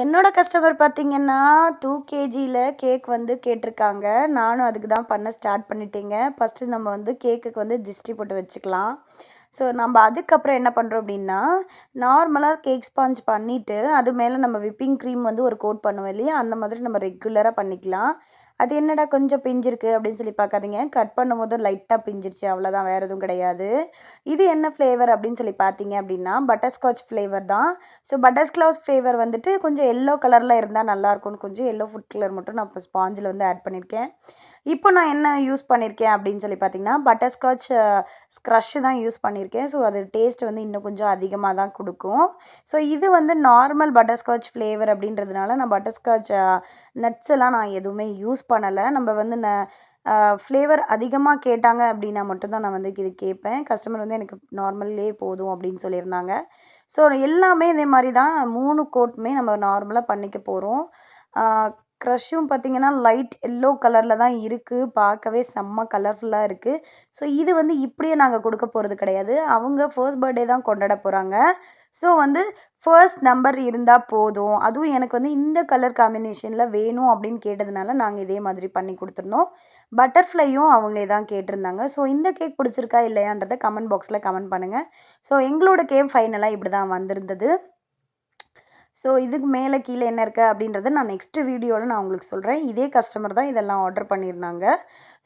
என்னோட கஸ்டமர் பார்த்தீங்கன்னா two கேஜியில் cake வந்து கேட்டிருக்காங்க. நானும் அதுக்கு தான் பண்ண ஸ்டார்ட் பண்ணிட்டேங்க. ஃபஸ்ட்டு நம்ம வந்து கேக்குக்கு வந்து திஷ்டி போட்டு வச்சுக்கலாம். ஸோ நம்ம அதுக்கப்புறம் என்ன பண்ணுறோம் அப்படின்னா நார்மலாக கேக் ஸ்பாஞ்ச் பண்ணிவிட்டு அது மேலே நம்ம விப்பிங் க்ரீம் வந்து ஒரு கோட் பண்ணுவோம் இல்லையா? அந்த மாதிரி நம்ம ரெகுலராக பண்ணிக்கலாம். அது என்னடா கொஞ்சம் பிஞ்சிருக்கு அப்படின்னு சொல்லி பார்க்காதீங்க. கட் பண்ணும்போது லைட்டாக பிஞ்சிருச்சு. அவ்வளோதான் வேறு எதுவும் கிடையாது. இது என்ன ஃப்ளேவர் அப்படின்னு சொல்லி பார்த்தீங்க அப்படின்னா பட்டர்ஸ்காட்ச் ஃப்ளேவர் தான். ஸோ பட்டர்ஸ்காட்ச் ஃப்ளேவர் வந்துட்டு கொஞ்சம் எல்லோ கலரில் இருந்தால் நல்லாயிருக்கும்னு கொஞ்சம் எல்லோ ஃபுட் கலர் மட்டும் நான் இப்போ ஸ்பாஞ்சில் வந்து ஆட் பண்ணியிருக்கேன் இப்போ நான் என்ன யூஸ் பண்ணியிருக்கேன் அப்படின்னு சொல்லி பார்த்தீங்கன்னா பட்டர்ஸ்காட்ச் ஸ்க்ரஷ் தான் யூஸ் பண்ணியிருக்கேன். ஸோ அது டேஸ்ட் வந்து இன்னும் கொஞ்சம் அதிகமாக தான் கொடுக்கும். ஸோ இது வந்து நார்மல் பட்டர்ஸ்காட்ச் ஃப்ளேவர் அப்படின்றதுனால நான் பட்டர்ஸ்காட்ச் நட்ஸ் எல்லாம் நான் எதுவுமே யூஸ் பண்ணலை. நம்ம வந்து ந ஃப்ளேவர் அதிகமாக கேட்டாங்க அப்படின்னா மட்டும்தான் நான் வந்து இது கேட்பேன். கஸ்டமர் வந்து எனக்கு நார்மல்லே போதும் அப்படின்னு சொல்லியிருந்தாங்க. ஸோ எல்லாமே இதே மாதிரி தான். மூணு கோட்டுமே நம்ம நார்மலாக பண்ணிக்க போகிறோம் க்ரஷ்ஷும் பார்த்திங்கன்னா லைட் எல்லோ கலரில் தான் இருக்குது பார்க்கவே செம்ம கலர்ஃபுல்லாக இருக்குது ஸோ இது வந்து இப்படியே நாங்கள் கொடுக்க போகிறது கிடையாது. அவங்க ஃபர்ஸ்ட் பர்த்டே தான் கொண்டாட போகிறாங்க ஸோ வந்து ஃபர்ஸ்ட் நம்பர் இருந்தால் போதும். அதுவும் எனக்கு வந்து இந்த கலர் காம்பினேஷனில் வேணும் அப்படின்னு கேட்டதுனால நாங்கள் இதே மாதிரி பண்ணி கொடுத்துருந்தோம். பட்டர்ஃப்ளையும் அவங்களே தான் கேட்டிருந்தாங்க. ஸோ இந்த கேக் பிடிச்சிருக்கா இல்லையான்றதை கமெண்ட் பாக்ஸில் கமெண்ட் பண்ணுங்கள் ஸோ எங்களோட கேக் ஃபைனலாக இப்படி தான் வந்திருந்தது. ஸோ இதுக்கு மேலே கீழே என்ன இருக்குது அப்படின்றத நான் நெக்ஸ்ட்டு வீடியோவில் நான் உங்களுக்கு சொல்கிறேன் இதே கஸ்டமர் தான் இதெல்லாம் ஆர்டர் பண்ணியிருந்தாங்க.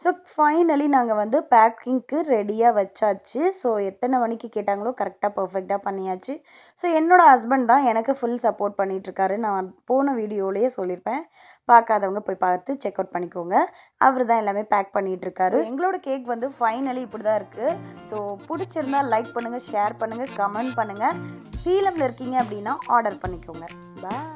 ஸோ ஃபைனலி நாங்கள் வந்து பேக்கிங்க்கு ரெடியாக வச்சாச்சு. ஸோ எத்தனை மணிக்கு கேட்டாங்களோ கரெக்டாக பர்ஃபெக்டாக பண்ணியாச்சு. ஸோ என்னோடய ஹஸ்பண்ட் தான் எனக்கு ஃபுல் சப்போர்ட் பண்ணிகிட்ருக்காரு நான் போன வீடியோலேயே சொல்லியிருப்பேன் பார்க்காதவங்க போய் பார்த்து செக் அவுட் பண்ணிக்கோங்க. அவர் தான் எல்லாமே பேக் பண்ணிகிட்ருக்காரு எங்களோட கேக் வந்து ஃபைனலி இப்படி தான் இருக்குது ஸோ பிடிச்சிருந்தா லைக் பண்ணுங்கள் ஷேர் பண்ணுங்கள் கமெண்ட் பண்ணுங்கள் சீலமில் இருக்கீங்க அப்படின்னா ஆர்டர் பண்ணிக்கோங்க. பாய்